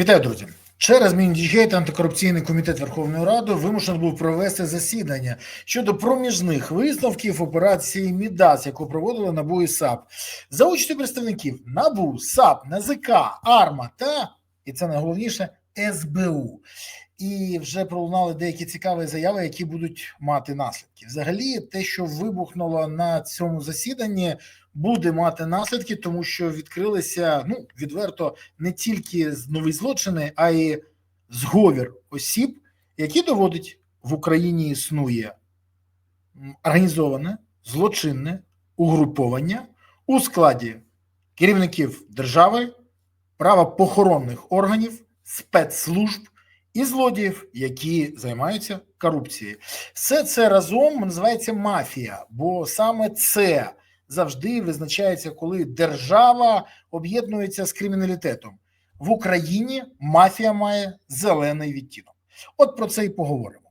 Вітаю, друзі. Через Міндіджейт антикорупційний комітет Верховної Ради вимушений був провести засідання щодо проміжних висновків операції Мідас, яку проводили НАБУ і САП, за участю представників НАБУ, САП, НАЗК, АРМА та і це найголовніше СБУ. І вже пролунали деякі цікаві заяви, які будуть мати наслідки. Взагалі, те, що вибухнуло на цьому засіданні, буде мати наслідки, тому що відкрилися ну відверто не тільки нові злочини, а й зговір осіб, які доводить в Україні існує організоване злочинне угруповання у складі керівників держави, правоохоронних органів, спецслужб і злодіїв, які займаються корупцією. Все це разом називається мафія, бо саме це завжди визначається, коли держава об'єднується з криміналітетом. В Україні мафія має зелений відтінок. От про це і поговоримо.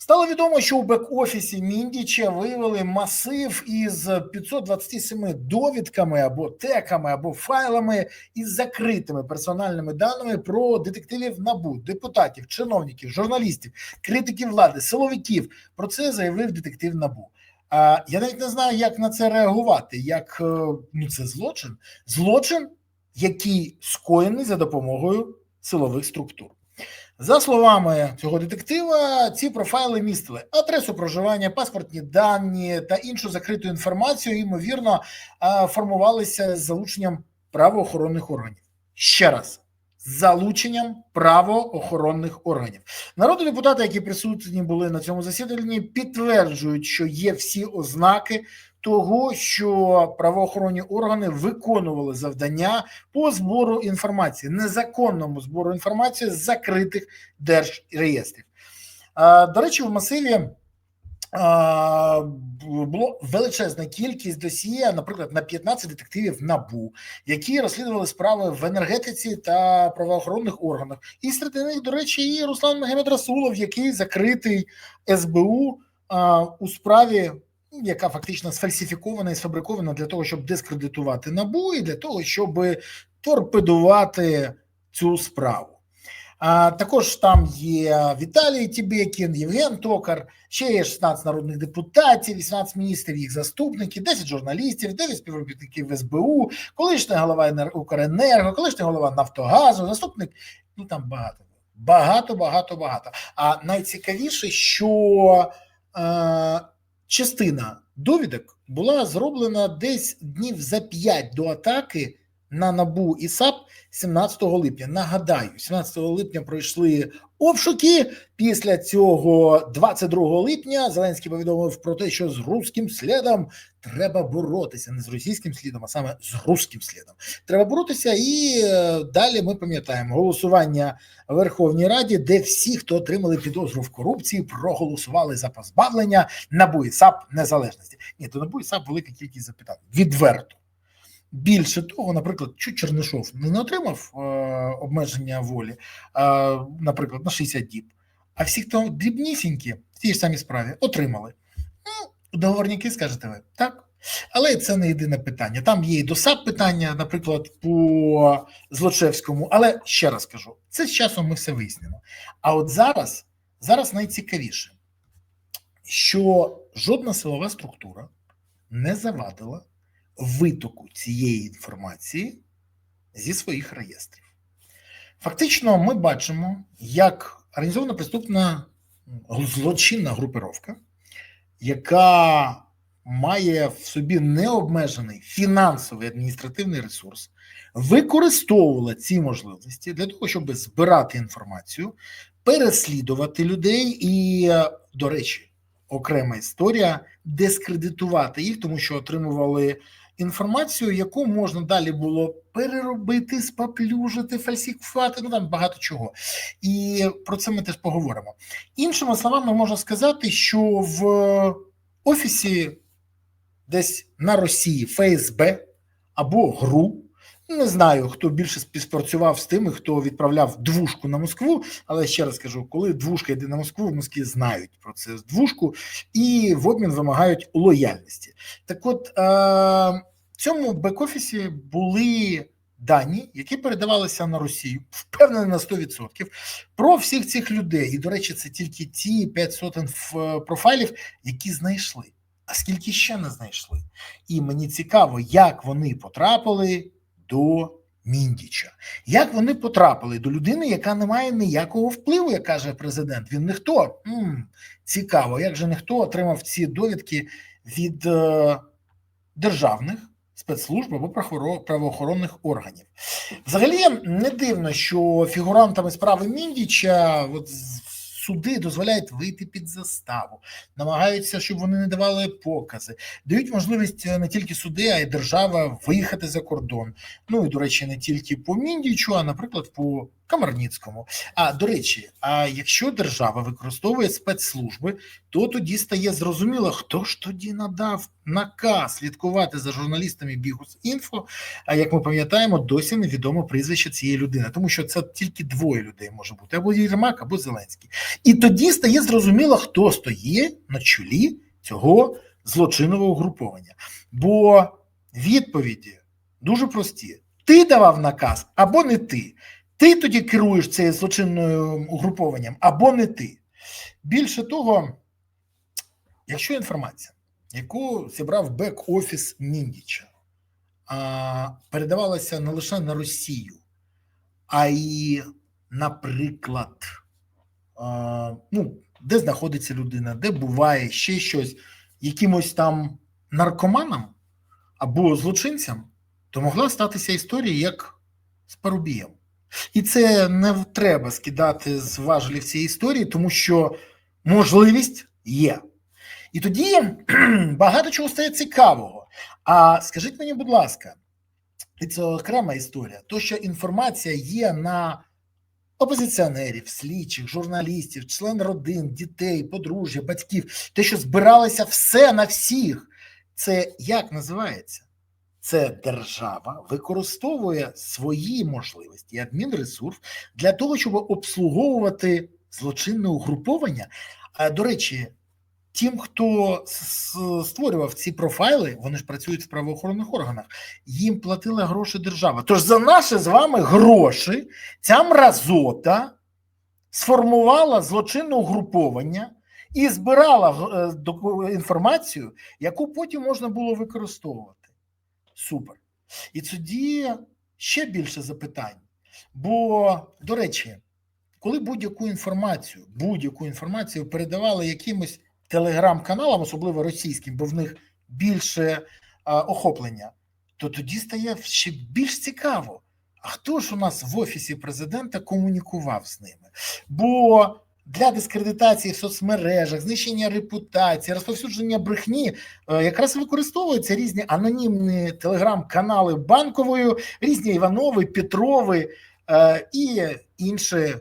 Стало відомо, що у бек-офісі Міндіча виявили масив із 527 довідками або теками, або файлами із закритими персональними даними про детективів НАБУ, депутатів, чиновників, журналістів, критиків влади, силовиків. Про це заявив детектив НАБУ. А я навіть не знаю, як на це реагувати. Як е, ну це злочин, злочин, який скоєний за допомогою силових структур. За словами цього детектива, ці профайли містили адресу проживання, паспортні дані та іншу закриту інформацію, ймовірно, формувалися з залученням правоохоронних органів. Ще раз. Залученням правоохоронних органів. Народні депутати, які присутні були на цьому засіданні, підтверджують, що є всі ознаки того, що правоохоронні органи виконували завдання по збору інформації, незаконному збору інформації з закритих держреєстрів. До речі, в масиві було величезна кількість досьє, наприклад, на 15 детективів НАБУ, які розслідували справи в енергетиці та правоохоронних органах. І серед них, до речі, і Руслан Магомед Расулов, який закритий СБУ у справі яка фактично сфальсифікована і сфабрикована для того, щоб дискредитувати набу, і для того, щоб торпедувати цю справу. А також там є Віталій Тібекін, Євген Токар, ще є 16 народних депутатів, 18 міністрів, їх заступники, 10 журналістів, 9 співробітників СБУ, колишня голова Енер- Укренерго, колишня голова Нафтогазу, заступник. Ну там багато, багато, багато, багато. А найцікавіше, що е, частина довідок була зроблена десь днів за 5 до атаки на НАБУ і САП 17 липня. Нагадаю, 17 липня пройшли обшуки. Після цього, 22 липня, Зеленський повідомив про те, що з руським слідом треба боротися, не з російським слідом, а саме з руським слідом. Треба боротися, і е, далі ми пам'ятаємо голосування в Верховній Раді, де всі, хто отримали підозру в корупції, проголосували за позбавлення НАБУ і САП незалежності. Ні, то НАБУ і САП велика кількість запитань. Відверто. Більше того, наприклад, Чернишов не отримав е, обмеження волі, е, наприклад, на 60 діб, а всі, хто дрібнісінькі в тій ж самій справі, отримали. Ну, договорники, скажете ви, так? Але це не єдине питання. Там є і до САП питання, наприклад, по Злочевському. Але ще раз кажу, це з часом ми все вияснимо. А от зараз, зараз найцікавіше, що жодна силова структура не завадила витоку цієї інформації зі своїх реєстрів. Фактично, ми бачимо, як організована преступна злочинна групировка, яка має в собі необмежений фінансовий адміністративний ресурс, використовувала ці можливості для того, щоб збирати інформацію, переслідувати людей і, до речі, окрема історія дискредитувати їх, тому що отримували інформацію, яку можна далі було переробити, споплюжити, фальсифікувати, ну там багато чого. І про це ми теж поговоримо. Іншими словами, можна сказати, що в офісі десь на Росії ФСБ або ГРУ. Не знаю, хто більше співпрацював з тими, хто відправляв двушку на Москву. Але ще раз кажу, коли двушка йде на Москву, в Москві знають про це двушку і в обмін вимагають лояльності. Так от е, в цьому бек-офісі були дані, які передавалися на Росію, впевнений на 100%, про всіх цих людей. І, до речі, це тільки ті 5 сотень ф- профайлів, які знайшли. А скільки ще не знайшли? І мені цікаво, як вони потрапили до Міндіча. Як вони потрапили до людини, яка не має ніякого впливу, як каже президент. Він ніхто. м цікаво, як же ніхто отримав ці довідки від е, державних спецслужб або правоохоро- правоохоронних органів. Взагалі не дивно, що фігурантами справи Міндіча от суди дозволяють вийти під заставу, намагаються, щоб вони не давали покази, дають можливість е, не тільки суди, а й держава виїхати за кордон. Ну і до речі, не тільки по Міндічу, а наприклад, по Камарніцькому. А до речі, а якщо держава використовує спецслужби, то тоді стає зрозуміло, хто ж тоді надав наказ слідкувати за журналістами Бігус Інфо. А як ми пам'ятаємо, досі невідомо прізвище цієї людини, тому що це тільки двоє людей може бути: або Єрмак, або Зеленський. І тоді стає зрозуміло, хто стоїть на чолі цього злочинного угруповання. Бо відповіді дуже прості: ти давав наказ або не ти. Ти тоді керуєш цим злочинним угрупованням, або не ти. Більше того, якщо інформація, яку зібрав бек-офіс Міндіча, передавалася не лише на Росію, а й, наприклад, ну, де знаходиться людина, де буває ще щось, якимось там наркоманам або злочинцям, то могла статися історія як з Парубієм. І це не треба скидати з важелів цієї історії, тому що можливість є. І тоді багато чого стає цікавого. А скажіть мені, будь ласка, і це окрема історія, то що інформація є на опозиціонерів, слідчих, журналістів, член родин, дітей, подружжя, батьків, те, що збиралося все на всіх, це як називається? Це держава використовує свої можливості і адмінресурс для того, щоб обслуговувати злочинне угруповання. До речі, тим, хто створював ці профайли, вони ж працюють в правоохоронних органах, їм платила гроші держава. Тож за наші з вами гроші ця мразота сформувала злочинне угруповання і збирала е, інформацію, яку потім можна було використовувати. Супер. І тоді ще більше запитань. Бо, до речі, коли будь-яку інформацію, будь-яку інформацію передавали якимось телеграм-каналам, особливо російським, бо в них більше а, охоплення, то тоді стає ще більш цікаво. А хто ж у нас в офісі президента комунікував з ними? Бо для дискредитації в соцмережах, знищення репутації, розповсюдження брехні е, якраз використовуються різні анонімні телеграм-канали банкової, різні Іванови, Петрови е, і інші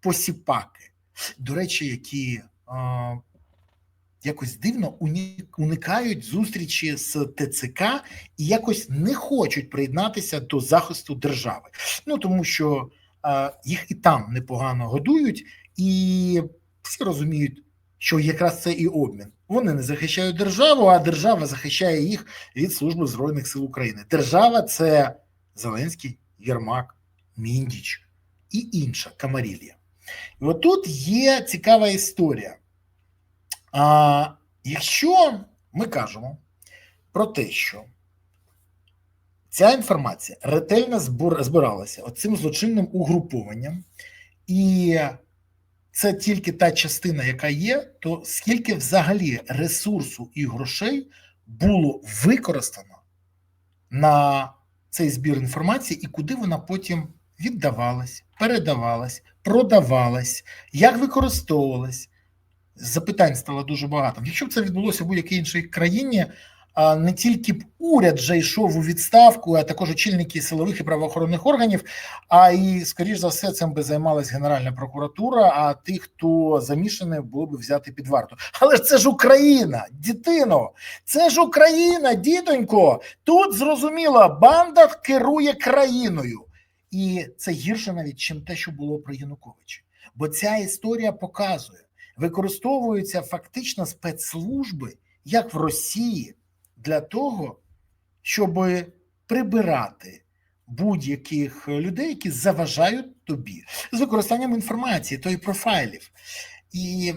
посіпаки. До речі, які е, якось дивно уникають зустрічі з ТЦК і якось не хочуть приєднатися до захисту держави. Ну тому що їх і там непогано годують, і всі розуміють, що якраз це і обмін. Вони не захищають державу, а держава захищає їх від Служби Збройних сил України. Держава це Зеленський, Єрмак, Міндіч і інша Камарілія. І отут є цікава історія. А, якщо ми кажемо про те, що ця інформація ретельно збиралася оцим злочинним угрупованням, і це тільки та частина, яка є, то скільки взагалі ресурсу і грошей було використано на цей збір інформації, і куди вона потім віддавалась, передавалась, продавалась, як використовувалась? Запитань стало дуже багато. Якщо б це відбулося в будь-якій іншій країні, не тільки б уряд вже йшов у відставку, а також очільники силових і правоохоронних органів, а і, скоріш за все, цим би займалась Генеральна прокуратура, а тих, хто замішаний, було б взяти під варту. Але ж це ж Україна, дітино, це ж Україна, дідонько. Тут зрозуміло, банда керує країною. І це гірше навіть, чим те, що було при Януковичі. Бо ця історія показує, використовуються фактично спецслужби, як в Росії, для того, щоб прибирати будь-яких людей, які заважають тобі з використанням інформації, то і профайлів. І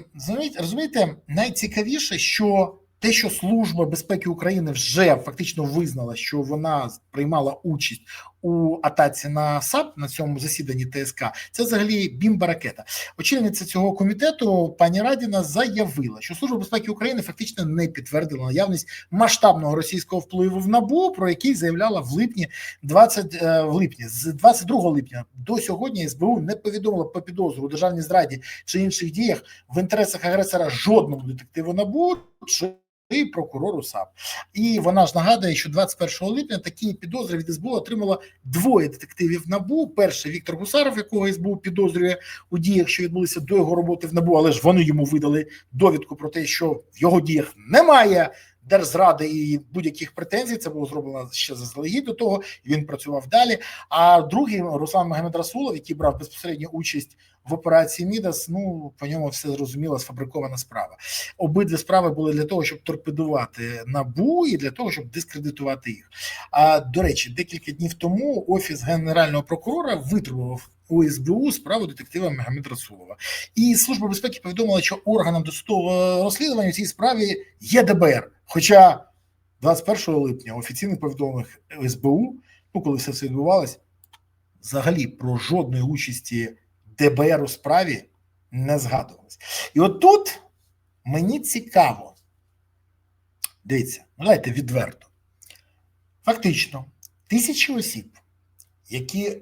розумієте, найцікавіше, що те, що Служба безпеки України вже фактично визнала, що вона приймала участь у атаці на САП на цьому засіданні ТСК, це взагалі бімба ракета. Очільниця цього комітету пані Радіна заявила, що Служба безпеки України фактично не підтвердила наявність масштабного російського впливу в набу, про який заявляла в липні 20 е, в липні з 22 липня до сьогодні. СБУ не повідомила по підозру у державній зраді чи інших діях в інтересах агресора жодному детективу набу чи прокурору САП. І вона ж нагадує, що 21 липня такі підозри від СБУ отримало двоє детективів НАБУ. Перший Віктор Гусаров, якого СБУ підозрює у діях, що відбулися до його роботи в НАБУ, але ж вони йому видали довідку про те, що в його діях немає. Держзради і будь-яких претензій це було зроблено ще заздалегідь до того. і Він працював далі. А другий Руслан Магомед Расулов, який брав безпосередню участь в операції Мідас. Ну по ньому все зрозуміло, сфабрикована справа. Обидві справи були для того, щоб торпедувати набу і для того, щоб дискредитувати їх. А до речі, декілька днів тому офіс генерального прокурора витребував у СБУ справу детектива Магомед Расулова. І служба безпеки повідомила, що органом досудового розслідування у цій справі є ДБР. Хоча 21 липня офіційних повідомлених СБУ, ну коли все це відбувалось, взагалі про жодної участі ДБР у справі не згадувалось. І от тут мені цікаво, дивіться, ну давайте відверто. Фактично, тисячі осіб, які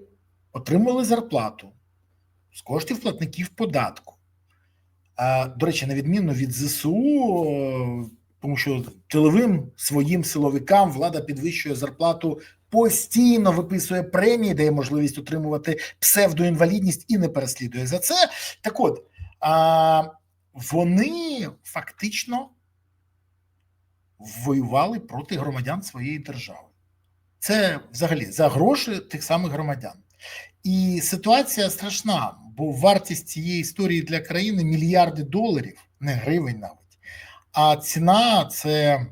отримали зарплату з коштів платників податку. До речі, на відміну від ЗСУ, тому що тиловим своїм силовикам влада підвищує зарплату постійно виписує премії, дає можливість отримувати псевдоінвалідність і не переслідує за це. Так от а, вони фактично воювали проти громадян своєї держави. Це взагалі за гроші тих самих громадян. І ситуація страшна, бо вартість цієї історії для країни мільярди доларів, не гривень навіть. А ціна це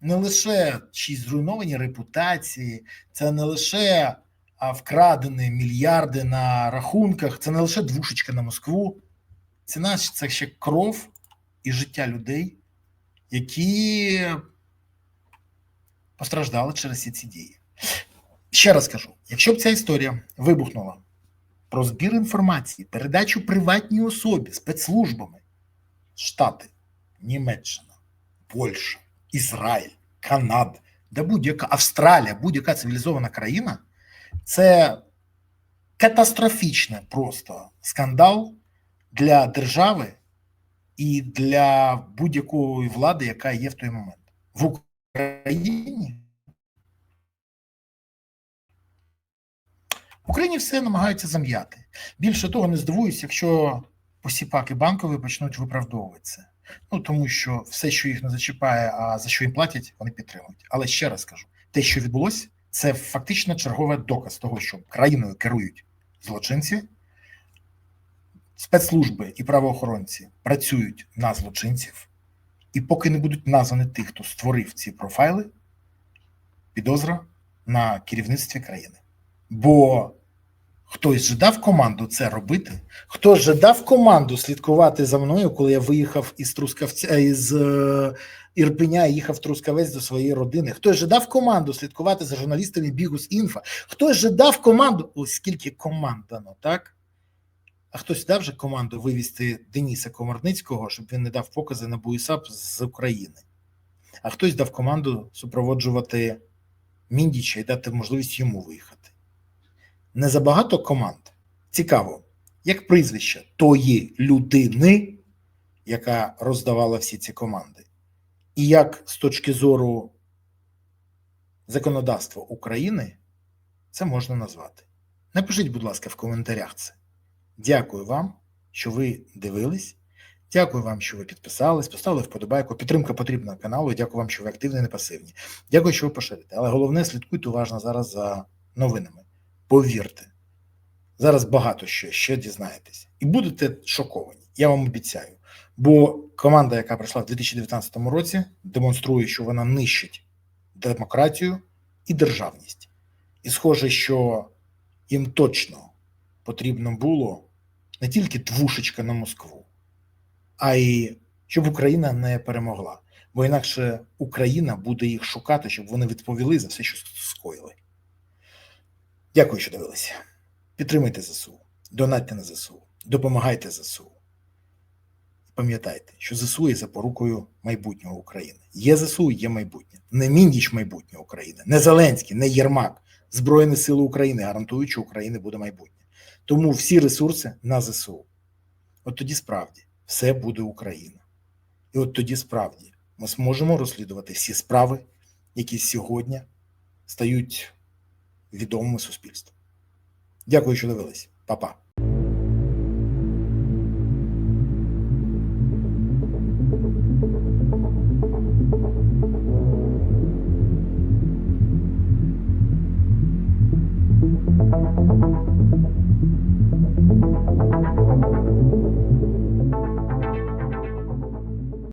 не лише чиїсь зруйновані репутації, це не лише вкрадені мільярди на рахунках, це не лише двушечка на Москву. Ціна це ще кров і життя людей, які постраждали через ці ці дії. Ще раз кажу: якщо б ця історія вибухнула про збір інформації, передачу приватній особі спецслужбами, Штати, Німеччина, Польща, Ізраїль, Канада, да будь-яка Австралія, будь-яка цивілізована країна це катастрофічний просто скандал для держави і для будь-якої влади, яка є в той момент. В Україні. В Україні все намагаються зам'яти. Більше того, не здивуюсь, якщо посіпаки банкові почнуть виправдовуватися. Ну тому що все, що їх не зачіпає, а за що їм платять, вони підтримують. Але ще раз кажу: те, що відбулося, це фактично черговий доказ того, що країною керують злочинці, спецслужби і правоохоронці працюють на злочинців, і поки не будуть названі тих, хто створив ці профайли, підозра на керівництві країни. Бо Хтось же дав команду це робити. Хтось же дав команду слідкувати за мною, коли я виїхав із Трускавця е, із е, Ірпеня і їхав Трускавець до своєї родини. Хтось же дав команду слідкувати за журналістами Бігус Інфа. Хтось же дав команду, ось скільки команд дано, так? А хтось дав же команду вивізти Дениса Комарницького, щоб він не дав покази на Буїсап з України. А хтось дав команду супроводжувати Міндіча і дати можливість йому виїхати не забагато команд. Цікаво, як прізвище тої людини, яка роздавала всі ці команди, і як з точки зору законодавства України це можна назвати. Напишіть, будь ласка, в коментарях це. Дякую вам, що ви дивились. Дякую вам, що ви підписались, поставили вподобайку. Підтримка потрібна каналу. Дякую вам, що ви активні і не пасивні. Дякую, що ви поширите. Але головне, слідкуйте уважно зараз за новинами. Повірте, зараз багато що ще дізнаєтесь, і будете шоковані. Я вам обіцяю. Бо команда, яка прийшла в 2019 році, демонструє, що вона нищить демократію і державність. І схоже, що їм точно потрібно було не тільки двушечка на Москву, а й щоб Україна не перемогла. Бо інакше Україна буде їх шукати, щоб вони відповіли за все, що скоїли. Дякую, що дивилися. Підтримуйте ЗСУ, донатьте на ЗСУ, допомагайте ЗСУ. Пам'ятайте, що ЗСУ є запорукою майбутнього України. Є ЗСУ, є майбутнє. Не Міндіч майбутнього України, не Зеленський, не Єрмак. Збройні сили України гарантують, що України буде майбутнє. Тому всі ресурси на ЗСУ. От тоді справді все буде Україна. І от тоді справді ми зможемо розслідувати всі справи, які сьогодні стають відомими суспільству. Дякую, що дивились. Па-па.